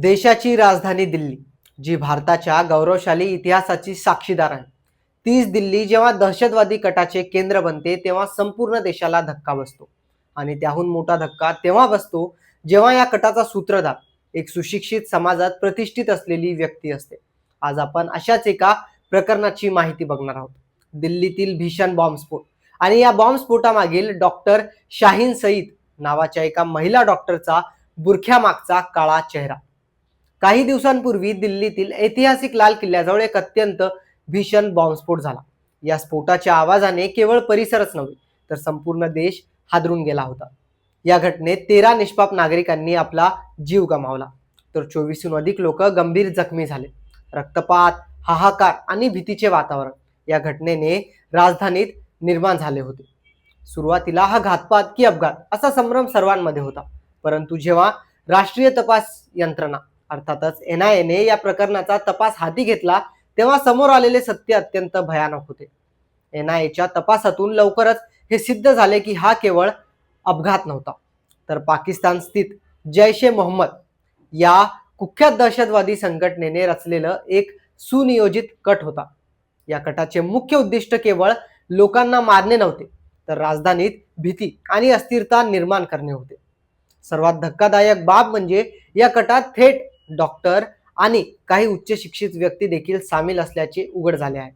देशाची राजधानी दिल्ली जी भारताच्या गौरवशाली इतिहासाची साक्षीदार आहे. तीच दिल्ली जेव्हा दहशतवादी कटाचे केंद्र बनते तेव्हा संपूर्ण देशाला धक्का बसतो. आणि त्याहून मोठा धक्का तेव्हा बसतो जेव्हा या कटाचा सूत्रधार एक सुशिक्षित समाजात प्रतिष्ठित असलेली व्यक्ती असते. आज आपण अशाच एका प्रकरणाची माहिती बघणार आहोत. दिल्लीतील भीषण बॉम्बस्फोट. आणि या बॉम्बस्फोटामागील डॉक्टर शाहीन सईद नावाच्या एका महिला डॉक्टरचा बुरख्यामागचा काळा चेहरा. काही दिवसांपूर्वी दिल्लीतील ऐतिहासिक लाल किल्ल्याजवळ एक अत्यंत भीषण बॉम्बस्फोट झाला. या स्फोटाच्या आवाजाने केवळ परिसरच नव्हे तर संपूर्ण देश हादरून गेला होता. या घटनेत तेरा निष्पाप नागरिकांनी आपला जीव गमावला. तर चोवीसहून अधिक लोक गंभीर जखमी झाले. रक्तपात हाहाकार आणि भीतीचे वातावरण या घटनेने राजधानीत निर्माण झाले होते. सुरुवातीला हा घातपात की अपघात असा संभ्रम सर्वांमध्ये होता. परंतु जेव्हा राष्ट्रीय तपास यंत्रणा अर्थातच एनआयएने या प्रकरणाचा तपास हाती घेतला तेव्हा समोर आलेले सत्य अत्यंत भयानक होते. एनआयएच्या तपासातून लवकरच हे सिद्ध झाले की हा केवळ अपघात नव्हता. तर पाकिस्तान स्थित जैश ए मोहम्मद या कुख्यात दहशतवादी संघटनेने रचलेलं एक सुनियोजित कट होता. या कटाचे मुख्य उद्दिष्ट केवळ लोकांना मारणे नव्हते तर राजधानीत भीती आणि अस्थिरता निर्माण करणे होते. सर्वात धक्कादायक बाब म्हणजे या कटात थेट डॉक्टर आणि काही उच्च शिक्षित व्यक्ती देखील सामील असल्याचे उघड झाले आहे.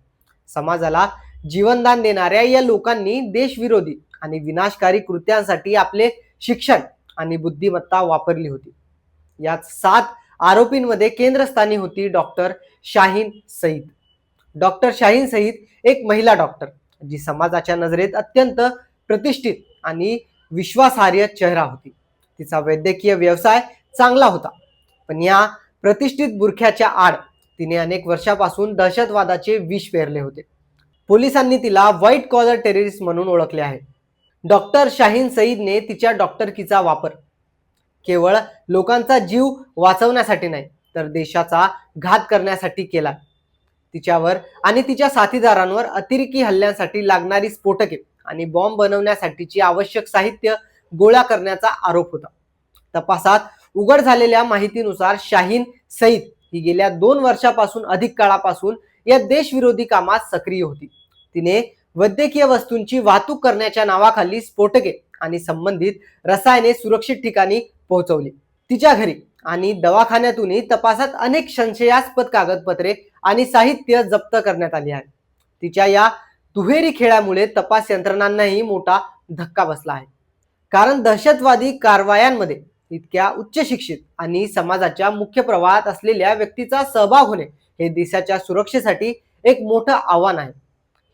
समाजाला जीवनदान देणाऱ्या या लोकांनी देशविरोधी आणि विनाशकारी कृत्यांसाठी आपले शिक्षण आणि बुद्धिमत्ता वापरली होती. यात सात आरोपींमध्ये केंद्रस्थानी होती डॉक्टर शाहीन सईद. डॉक्टर शाहीन सईद एक महिला डॉक्टर जी समाजाच्या नजरेत अत्यंत प्रतिष्ठित आणि विश्वासार्ह चेहरा होती. तिचा वैद्यकीय व्यवसाय चांगला होता. पण या प्रतिष्ठित बुरख्याच्या आड तिने अनेक वर्षापासून दहशतवादाचे विष पेरले होते. पोलिसांनी तिला व्हाईट कॉलर टेररिस्ट म्हणून ओळखले आहे. डॉक्टर शाहीन सईदने तिच्या डॉक्टरकीचा वापर. केवळ लोकांचा जीव वाचवण्यासाठी नाही तर देशाचा घात करण्यासाठी केला. तिच्यावर आणि तिच्या साथीदारांवर अतिरेकी हल्ल्यांसाठी लागणारी स्फोटके आणि बॉम्ब बनवण्यासाठीची आवश्यक साहित्य गोळा करण्याचा आरोप होता. तपासात उघड झालेल्या माहितीनुसार शाहीन सईद ही गेल्या दोन वर्षापासून अधिक काळापासून या देशविरोधी कामात सक्रिय होती. तिने वैद्यकीय वस्तूंची वाहतूक करण्याच्या नावाखाली स्फोटके आणि संबंधित रसायने सुरक्षित ठिकाणी पोहोचवली. तिच्या घरी आणि दवाखान्यातूनही तपासात अनेक संशयास्पद कागदपत्रे आणि साहित्य जप्त करण्यात आली आहे. तिच्या या दुहेरी खेळामुळे तपास यंत्रणांनाही मोठा धक्का बसला आहे. कारण दहशतवादी कारवायांमध्ये इतक्या उच्च शिक्षित आणि समाजाच्या मुख्य प्रवाहात असलेल्या व्यक्तीचा सहभाग होणे हे देशाच्या सुरक्षेसाठी एक मोठं आव्हान आहे.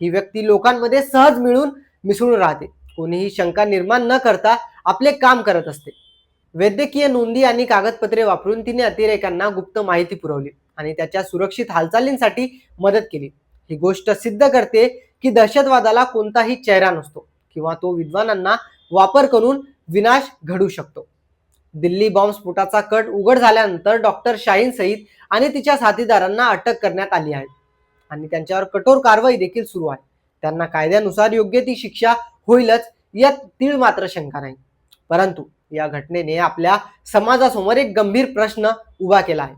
ही व्यक्ती लोकांमध्ये सहज मिळून मिसळून राहते. कोणीही शंका निर्माण न करता आपले काम करत असते. वैद्यकीय नोंदी आणि कागदपत्रे वापरून तिने अतिरेकांना गुप्त माहिती पुरवली आणि त्याच्या सुरक्षित हालचालींसाठी मदत केली. ही गोष्ट सिद्ध करते की दहशतवादाला कोणताही चेहरा नसतो किंवा तो विद्वानांना वापर करून विनाश घडू शकतो. दिल्ली बॉम्बस्फोटाचा कट उघड झाल्यानंतर डॉक्टर शाहीन सईद आणि तिच्या साथीदारांना अटक करण्यात आली आहे. आणि त्यांच्यावर कठोर कारवाई देखील सुरू आहे. त्यांना कायद्यानुसार योग्य ती शिक्षा होईलच यात तीळ मात्र शंका नाही. परंतु या घटनेने आपल्या समाजासमोर एक गंभीर प्रश्न उभा केला आहे.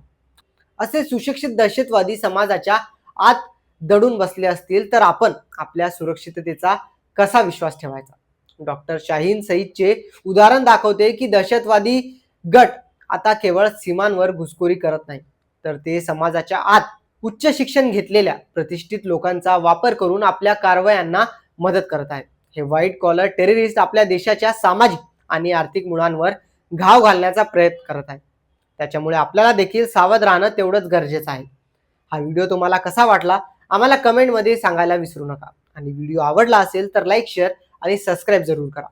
असे सुशिक्षित दहशतवादी समाजाच्या आत दडून बसले असतील तर आपण आपल्या सुरक्षिततेचा कसा विश्वास ठेवायचा? डॉक्टर शाहीन सईदचे उदाहरण दाखवते की दहशतवादी गट आता केवळ सीमांवर घुसखोरी करत नाही तर ते समाजाच्या आत उच्च शिक्षण घेतलेल्या प्रतिष्ठित लोकांचा वापर करून आपल्या कारवायांना मदत करत आहेत. हे व्हाईट कॉलर टेररिस्ट आपल्या देशाच्या सामाजिक आणि आर्थिक मुळांवर घाव घालण्याचा प्रयत्न करत आहेत. त्याच्यामुळे आपल्याला देखील सावध राहणं तेवढंच गरजेचं आहे. हा व्हिडिओ तुम्हाला कसा वाटला? आम्हाला कमेंटमध्ये सांगायला विसरू नका. आणि व्हिडिओ आवडला असेल तर लाईक शेअर आणि सबस्क्राईब जरूर करा.